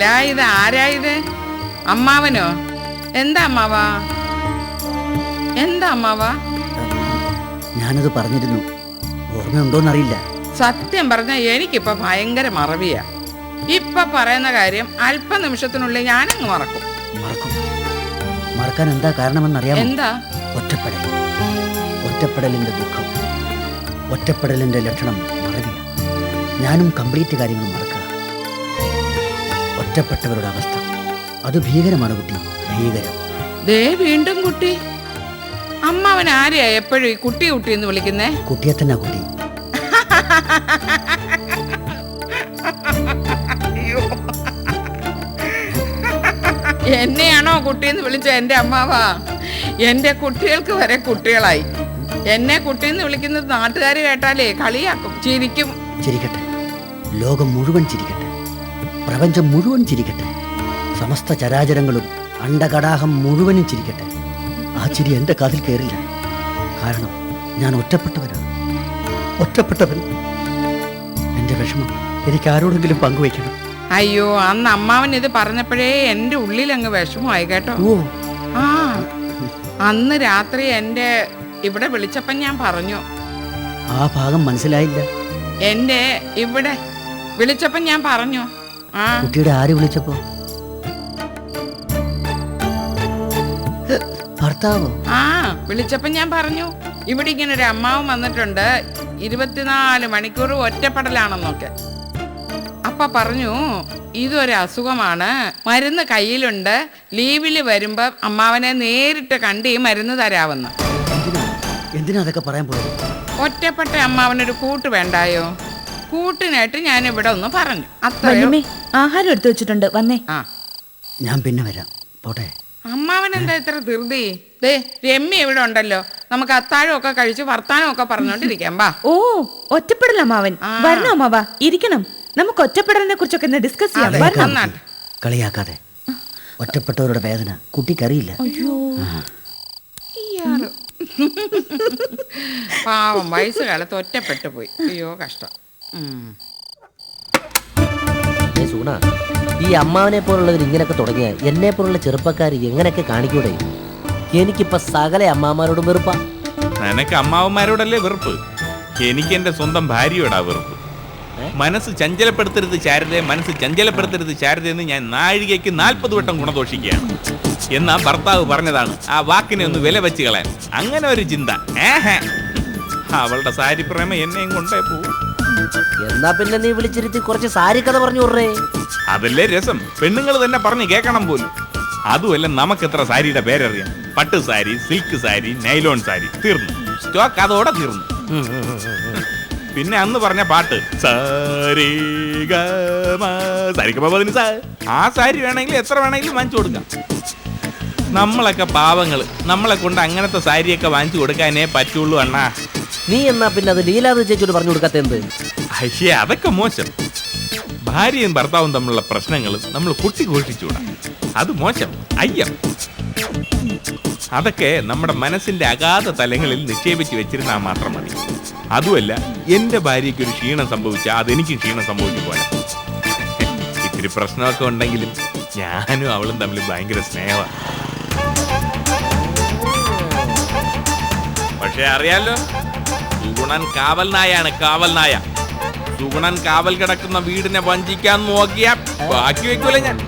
അല്ല ഇത് ആരാ ഇത്? അമ്മാവനോ? എന്താ അമ്മാവാ? എന്താ അമ്മാവാ? ഞാനത് പറഞ്ഞിരുന്നു. ഓർമ്മയുണ്ടോന്നറിയില്ല. സത്യം പറഞ്ഞ എനിക്കിപ്പോ ഭയങ്കര മറവിയാ. ഇപ്പൊ പറയുന്ന കാര്യം അല്പ നിമിഷത്തിനുള്ളിൽ ഞാനങ്ങ് മറക്കും. മറക്കും. മറക്കാൻ എന്താ കാരണമെന്നറിയാമോ? എന്താ? ഒറ്റപ്പെടൽ. ഒറ്റപ്പെടലിന്റെ ദുഃഖം. ഒറ്റപ്പെടലിന്റെ ലക്ഷണം മറവിയ. ഞാനും കംപ്ലീറ്റ് കാര്യങ്ങൾ മറക്കുക ഒറ്റപ്പെട്ടവരുടെ അവസ്ഥ. അത് ഭീകരമാണ് കുട്ടി. ഭീകരം. ദേ വീണ്ടും കുട്ടി. അമ്മ അവൻ ആരെയാ എപ്പോഴും ഈ കുട്ടി കുട്ടി എന്ന് വിളിക്കുന്നേ? കുട്ടിയെ തന്നെ കുട്ടി. എന്നെയാണോ കുട്ടി എന്ന് വിളിച്ച എന്റെ അമ്മാവാ? എന്റെ കുട്ടികൾക്ക് വരെ കുട്ടികളായി. എന്നെ കുട്ടി എന്ന് വിളിക്കുന്നത് നാട്ടുകാർ കേട്ടാലേ കളിയാക്കും ചിരിക്കും. ചിരിക്കട്ടെ. ലോകം മുഴുവൻ ചിരിക്കട്ടെ. പ്രപഞ്ചം മുഴുവൻ ചിരിക്കട്ടെ. സമസ്ത ചരാചരങ്ങളും അണ്ടകടാഹം മുഴുവനും ചിരിക്കട്ടെ. ആ ചിരി എന്റെ കാതിൽ കയറില്ല. കാരണം ഞാൻ ഒറ്റപ്പെട്ടവനാണ്. ഒറ്റപ്പെട്ടവൻ എന്റെ വിഷമം എനിക്ക് ആരോടെങ്കിലും പങ്കുവയ്ക്കണം. അയ്യോ അന്ന് അമ്മാവൻ ഇത് പറഞ്ഞപ്പോഴേ എന്റെ ഉള്ളിൽ അങ്ങ് വിഷമമായി കേട്ടോ. ഓ. ആ അന്ന് രാത്രി എന്റെ ഇവിടെ വിളിച്ചപ്പം ഞാൻ പറഞ്ഞു. ആ ഭാഗം മനസ്സിലായില്ല. എന്റെ ഇവിടെ വിളിച്ചപ്പം ഞാൻ പറഞ്ഞു. കുട്ടിയുടെ ആര് വിളിച്ചപ്പോ? ഭർത്താവോ? ആ വിളിച്ചപ്പോ ഞാൻ പറഞ്ഞു ഇവിടെ ഇങ്ങനെ ഒരു അമ്മാവ് വന്നിട്ടുണ്ട് ഇരുപത്തിനാല് മണിക്കൂർ ഒറ്റപ്പെടലാണെന്നൊക്കെ. അപ്പ പറഞ്ഞു ഇതൊരു അസുഖമാണ് മരുന്ന് കയ്യിലുണ്ട് ലീവിൽ വരുമ്പോ അമ്മാവനെ നേരിട്ട് കണ്ട് ഈ മരുന്ന് തരാമെന്ന്. എന്തിനാ അതൊക്കെ പറയാൻ പോയത്? ഒറ്റപ്പെട്ട അമ്മാവനൊരു കൂട്ട് വേണ്ടായോ? കൂട്ടിനായിട്ട് ഞാൻ ഇവിടെ ഒന്ന് പറഞ്ഞു. അത്രയോ വല്യമ്മേ ആഹാരം എടുത്തു വെച്ചിട്ടുണ്ട്. വന്നേ. ആ. ഞാൻ പിന്നെ വരാം. പോട്ടെ. അമ്മാവൻ എന്താ ഇത്ര ധൃതി? ദേ രമ്യ ഇവിടെ ഉണ്ടല്ലോ. നമുക്ക് അത്താഴം ഒക്കെ കഴിച്ച് വർത്താനം ഒക്കെ പറഞ്ഞോണ്ടിരിക്കാം. വാ. ഓ ഒറ്റപ്പെടൽ അമ്മാവൻ ആ. വരണോ അമ്മാവ ഇരിക്കണം. നമുക്ക് ഒറ്റപ്പെടലിനെ കുറിച്ചൊക്കെ ഒന്ന് ഡിസ്കസ് ചെയ്യാം. അതെ. വരണം. നന്നായിട്ട്. കളിയാക്കാതെ. ഒറ്റപ്പെട്ടവരുടെ വേദന. കുട്ടിക്കറിയില്ല. അയ്യോ. പാവം വയസ്സ് കാലത്ത് ഒറ്റപ്പെട്ടു പോയി. അയ്യോ കഷ്ടം. സൂണ ഈ അമ്മാവനെ പോലുള്ളവർ ഇങ്ങനെയൊക്കെ തുടങ്ങിയ എന്നെ പോലുള്ള ചെറുപ്പക്കാർ എങ്ങനെയൊക്കെ കാണിക്കൂടെ? എനിക്കിപ്പോ സകല അമ്മാമാരോടും വെറുപ്പാ. നിനക്ക് അമ്മാവന്മാരോടല്ലേ വെറുപ്പ്? എനിക്ക് എന്റെ സ്വന്തം ഭാര്യയോടാ വെറുപ്പ്. മനസ്സ് ചഞ്ചലപ്പെടുത്തരുത് ശാരദയെ മനസ്സ് ചഞ്ചലപ്പെടുത്തരുത് ശാരദയെന്ന് ഞാൻ നാഴികയ്ക്ക് നാൽപ്പത് വട്ടം ഗുണദോഷിക്കുകയാണ്. എന്നാ ഭർത്താവ് പറഞ്ഞതാണ് ആ വാക്കിനെ ഒന്ന് വില വെച്ച് കളയാൻ. അങ്ങനെ ഒരു ചിന്ത. ഏഹേ. അവളുടെ സാരി പ്രേമ എന്നെയും കൊണ്ടേ പോവും. എന്നാ പിന്നെ നീ വിളിച്ചിരുത്തി കുറച്ച് സാരി കഥ പറഞ്ഞു വിടറേ. അതല്ലേ രസം. പെണ്ണുങ്ങൾ തന്നെ പറഞ്ഞു കേൾക്കണം പോലും. അതുമല്ല നമുക്ക് എത്ര സാരിയുടെ പേരറിയാം. പട്ട് സാരി സിൽക്ക് സാരി നൈലോൺ സാരി തീർന്നു. സ്റ്റോക്ക് അതോടെ തീർന്നു. പിന്നെ അന്ന് പറഞ്ഞ പാട്ട് സാരി ആ സാരി വേണമെങ്കിൽ എത്ര വേണമെങ്കിലും വാങ്ങിച്ചു കൊടുക്കാം. നമ്മളൊക്കെ പാവങ്ങൾ നമ്മളെ കൊണ്ട് അങ്ങനത്തെ സാരിയൊക്കെ വാങ്ങിച്ചു കൊടുക്കാനേ പറ്റുള്ളൂ അണ്ണാ. നീ എന്നാ പിന്നെ അത് ലീലാത് ചേച്ചിയോട് പറഞ്ഞു കൊടുക്കാത്ത എന്ത്? അയ്യേ അതൊക്കെ മോശം. ഭാര്യയും ഭർത്താവും തമ്മിലുള്ള പ്രശ്നങ്ങൾ നമ്മൾ കുട്ടി ഘോഷിച്ചുകൂടാ. അത് മോശം. അയ്യം. അതൊക്കെ നമ്മുടെ മനസ്സിന്റെ അഗാധ തലങ്ങളിൽ നിക്ഷേപിച്ച് വെച്ചിരുന്നാൽ മാത്രം മതി. അതുമല്ല എന്റെ ഭാര്യയ്ക്ക് ഒരു ക്ഷീണം സംഭവിച്ചാൽ അതെനിക്ക് ക്ഷീണം സംഭവിക്കും പോലെ ഇത്തിരി പ്രശ്നമൊക്കെ ഉണ്ടെങ്കിലും ഞാനും അവളും തമ്മിൽ ഭയങ്കര സ്നേഹമാണ് പക്ഷെ അറിയാലോ സുഗുണൻ കാവൽ നായാണ് കാവൽ നായ. സുഗുണൻ കാവൽ കിടക്കുന്ന വീടിനെ വഞ്ചിക്കാൻ നോക്കിയ ബാക്കി വെക്കൂല ഞാൻ.